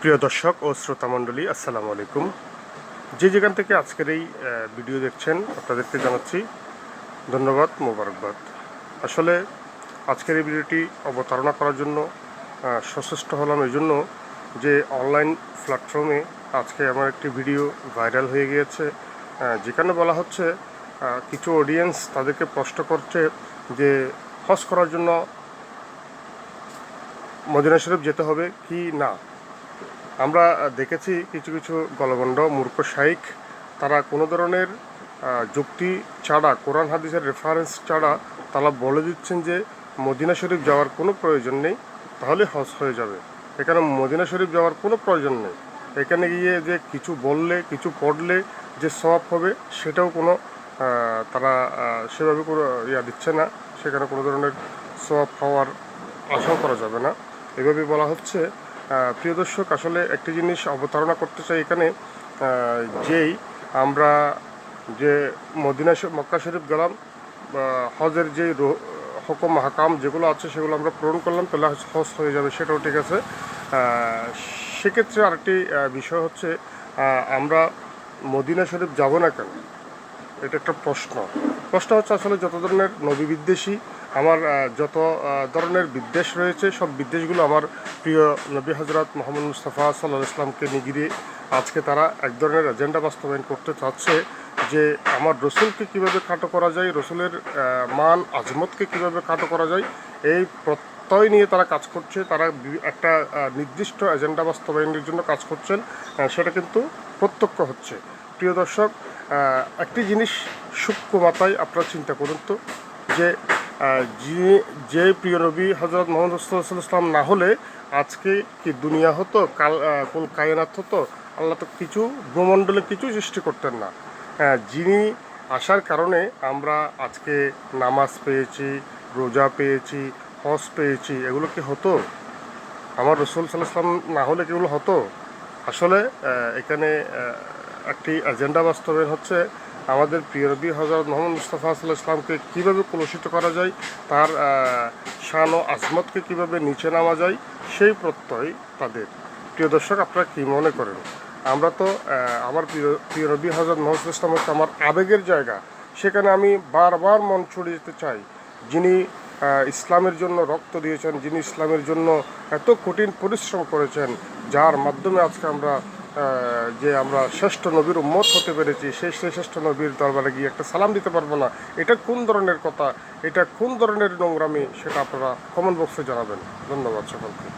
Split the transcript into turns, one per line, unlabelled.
প্রিয় দর্শক ও শ্রোতামণ্ডলী আসসালামু আলাইকুম। যে যেখান থেকে আজকের এই ভিডিও দেখছেন, আপনাদেরকে জানাচ্ছি ধন্যবাদ, মোবারকবাদ। আসলে আজকের এই ভিডিওটি অবতারণা করার জন্য সচেষ্ট হলাম এই জন্য যে অনলাইন প্ল্যাটফর্মে আজকে আমার একটি ভিডিও ভাইরাল হয়ে গিয়েছে যেখানে বলা হচ্ছে কিছু অডিয়েন্স তাদেরকে প্রশ্ন করছে যে, হজ করার জন্য মদিনা শরীফ যেতে হবে কি না? আমরা দেখেছি কিছু কিছু গলগণ্ড, মূর্খ শাইক তারা কোনো ধরনের যুক্তি ছাড়া, কোরআন হাদিসের রেফারেন্স ছাড়া তারা বলে দিচ্ছেন যে, মদিনা শরীফ যাওয়ার কোনো প্রয়োজন নেই, তাহলে হজ হয়ে যাবে। এখানে মদিনা শরীফ যাওয়ার কোনো প্রয়োজন নেই। এখানে গিয়ে যে কিছু বললে, কিছু পড়লে যে সব হবে, সেটাও কোনো তারা সেভাবে কোনো ইয়া দিচ্ছে না। সেখানে কোনো ধরনের সব হওয়ার আশাও করা যাবে না। এভাবে বলা হচ্ছে প্রিয় দর্শক, আসলে একটি জিনিস অবতারণা করতে চাই এখানে যেই আমরা যে মদিনা মক্কা শরীফ গেলাম হজের যে হুকুম, হাকাম যেগুলো আছে সেগুলো আমরা পূরণ করলাম, তাহলে হজ হয়ে যাবে, সেটাও ঠিক আছে। সেক্ষেত্রে আরেকটি বিষয় হচ্ছে আমরা মদিনা শরীফ যাব না কেন? এটা একটা প্রশ্ন। প্রশ্ন হচ্ছে আসলে যত ধরনের নবী বিদ্বেষী আমার যত ধরনের বিদ্বেষ রয়েছে, সব বিদ্বেষগুলো আমার প্রিয় নবী হজরত মোহাম্মদ মুস্তাফা সাল্লাহ ইসলামকে নিগিরে আজকে তারা এক ধরনের এজেন্ডা বাস্তবায়ন করতে চাচ্ছে যে আমার রসুলকে কীভাবে খাটো করা যায়, রসুলের মান, আজমতকে কীভাবে খাটো করা যায়, এই প্রত্যয় নিয়ে তারা কাজ করছে। তারা একটা নির্দিষ্ট এজেন্ডা বাস্তবায়নের জন্য কাজ করছেন সেটা কিন্তু প্রত্যক্ষ হচ্ছে। প্রিয় দর্শক একটি জিনিস সূক্ষ্ম মাথায় আপনারা চিন্তা করুন তো, যে যে যে প্রিয় নবী হজরত মোহাম্মদ রসুল্লাহ ইসলাম না হলে আজকে কি দুনিয়া হতো কাল কোন কায়নাত হতো? আল্লাহ তো কিছু ভ্রমণ্ডলে কিছু সৃষ্টি করতেন না। আহ, যিনি আসার কারণে আমরা আজকে নামাজ পেয়েছি রোজা পেয়েছি হজ পেয়েছি এগুলো কি হতো? আমার রসুল সাল্লাহ সাল্লাম না হলে কি এগুলো হতো? আসলে এখানে একটি এজেন্ডা বাস্তবায়ন হচ্ছে আমাদের প্রিয় রবি হজরত মোহাম্মদ মুস্তাফা সাল্লাহ ইসলামকে কীভাবে কলুষিত করা যায়, তার শান ও আজমতকে কীভাবে নিচে নামা যায়, সেই প্রত্যয় তাদের। প্রিয় দর্শক, আপনারা কী মনে করেন? আমরা তো আমার প্রিয় প্রিয় রবি হজরত মোহাম্মদ ইসলাম হচ্ছে আমার আবেগের জায়গা। সেখানে আমি বারবার মন ছড়িয়ে যেতে চাই। যিনি ইসলামের জন্য রক্ত দিয়েছেন, যিনি ইসলামের জন্য এত কঠিন পরিশ্রম করেছেন, যার মাধ্যমে আজকে আমরা যে আমরা শ্রেষ্ঠ নবীর উম্মত হতে পেরেছি, সেই সেই শ্রেষ্ঠ নবীর দরবারে গিয়ে একটা সালাম দিতে পারব না, এটা কোন ধরনের কথা? এটা কোন ধরনের নোংরামি? সেটা আপনারা কমেন্ট বক্সে জানাবেন। ধন্যবাদ সকলকে।